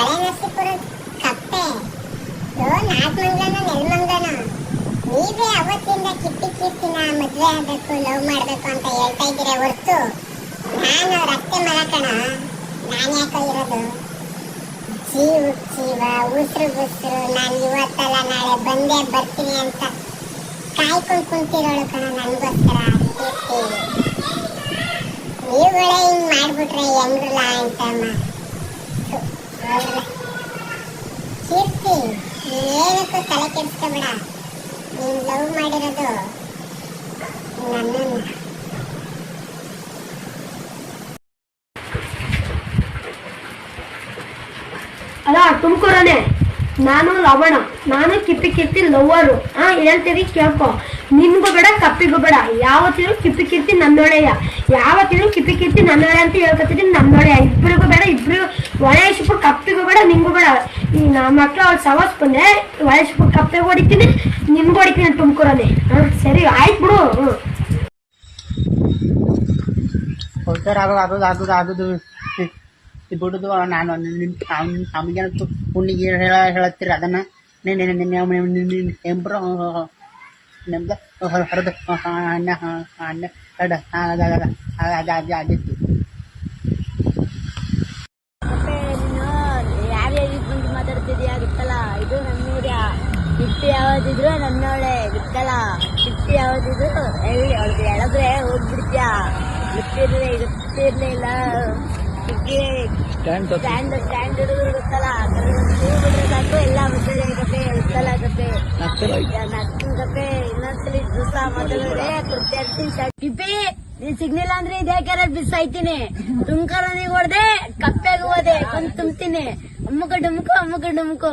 ನರಸೀಪುರ ಕಪ್ಪೆ ನಾಲ್ಕು ಮಂಗನ ನೆಲ್ಮಂಗನ ನೀವೇ ಅವತ್ತಿಂದ ಕಿಟ್ಟಿ ಕಿಟ್ಟಿನ ಮದ್ವೆ ಆಗ್ಬೇಕು ಲವ್ ಮಾಡಬೇಕು ಅಂತ ಹೇಳ್ತಾ ಇದ್ದೀರ ಹೊರ್ತು ನಾನು ರಸ್ತೆ ಮರ ನಾನು ಯಾಕೋ ಇರೋದು ಜೀವ ಜೀವ ಉಸಿರು ಬುಸಿರು ನಾನು ಇವತ್ತಲ್ಲ ನಾಳೆ ಬಂದೇ ಬರ್ತೀನಿ ಅಂತ ಕಾಯ್ಕೊಂಡು ಕುಂತಿರೋಳು ಕಣ ನನಗೋಸ್ಕರ ನೀವುಗಳೇ ಹಿಂಗ್ ಮಾಡ್ಬಿಟ್ರೆ ಹೆಂಗ್ರಲ್ಲ ಅಂತಮ್ಮ. ಕೀರ್ತಿ ನೀನೇನಕ್ಕೂ ತಲೆ ಕೆಡಿಸ್ಕೊಬೇಡ. ನೀನ್ ಲವ್ ಮಾಡಿರೋದು ನನ್ನನ್ನು. ಅಲ್ಲ, ತುಮಕೂರನೆ. ನಾನು ಲವಣ, ನಾನು ಕಿಪ್ಪಿ ಕಿರ್ತಿ ಲವ್ವರು. ಹಾ ಹೇಳ್ತೀವಿ ಕೇಳ್ಕೊ. ನಿನ್ಗೂ ಬೇಡ, ಕಪ್ಪಿಗೂ ಬೇಡ. ಯಾವತ್ತಿದ್ರು ಕಿಪ್ಪಿ ಕಿರ್ತಿ ನನ್ನೊಳೆಯ ಯಾವತ್ತಿದ್ರು ಕಿಪ್ಪಿ ಕಿರ್ತಿ ನನ್ನೊಳೆ ಅಂತ ಹೇಳ್ಕೊತಿದ್ದೀನಿ ನನ್ನೊಳೆಯ ಇಬ್ಬರಿಗೂ ಬೇಡ ಇಬ್ರು ಒಳೇಶಪುರ್ ಕಪ್ಪಿಗೂ ಬೇಡ ನಿಂಗೂ ಬೇಡ ನಮ್ಮ ಮಕ್ಳು ಅವ್ರು ಸವಾಸ್ ಬಂದೆ ಒಳೇಶಪುರ್ ಕಪ್ಪಿಗೆ ಹೊಡಿತೀನಿ ನಿನ್ಗೂ ಹೊಡಿತೀನಿ ತುಮಕೂರಲ್ಲಿ ಸರಿ ಆಯ್ತು ಬಿಡು ಹೋಗ್ತಾರೆ ಆಗೋದು ಬಿಡುದು ನಾನು ನಮಗೆ ಹುಣ್ಣಿಗೆ ಹೇಳ ಹೇಳತ್ತೀರಿ ಅದನ್ನ ಎಂಬ್ರು ನಿಮ್ದು ಹೊರದು ಅನ್ನ ಅನ್ನ ಅಡ ಅದಾಗ ಮತ್ತೆ ನೀನು ಯಾವ್ಯಾವ ಬಂದು ಮಾತಾಡ್ತಿದ್ಯಾ ಗೊತ್ತಲ್ಲ ಇದು ನನ್ನ ಏರಿಯಾ ಹಿಟ್ಟು ಯಾವ್ದಿದ್ರು ನನ್ನವಳೆ ಗೊತ್ತಲ್ಲ ಹಿಟ್ಟು ಯಾವ್ದಿದ್ರು ಹೇಳಿ ಅವ್ರಿಗೆ ಹೇಳಿದ್ರೆ ಹೋಗ್ಬಿಡ್ತೀಯಾ? ಗೊತ್ತಿರ್ಲಿ ಗೊತ್ತಿರ್ಲಿಲ್ಲ ಹಿಗ್ಗೆ ಸ್ಟ್ಯಾಂಡ್ ಸ್ಟ್ಯಾಂಡ್ ಹುಡುಗರು ಗೊತ್ತಲ್ಲ. ಹೂ ಬಿಟ್ರೆ ಸಾಕು ಎಲ್ಲ ಮಸಾಲೆ ಕತೆ ಗೊತ್ತಲ್ಲ ಕತೆ ನಕ್ಕನ್ ಕತೆ ಇನ್ನೊಂದ್ಸಲಿ ದಿವಸ ಮೊದಲೇ ಕೊಡ್ತಾ ಇರ್ತೀನಿ ಟಿಪಿ ನೀನ್ ಸಿಗ್ನಿಲ್ಲ ಅಂದ್ರೆ ಇದೇ ಕ್ಯಾರೆಟ್ ಬಿಸ್ ಆಯ್ತೀನಿ ತುಮ್ಕರನಿಗೆ ಹೊಡೆದೆ ಕಪ್ಪೆಗೆ ಹೋದೆ ಕೊಂದ್ ತುಂಬ್ತೀನಿ. ಅಮ್ಮಕ ಡುಮ್ಕು ಅಮ್ಮಕ ಡುಮ್ಕು.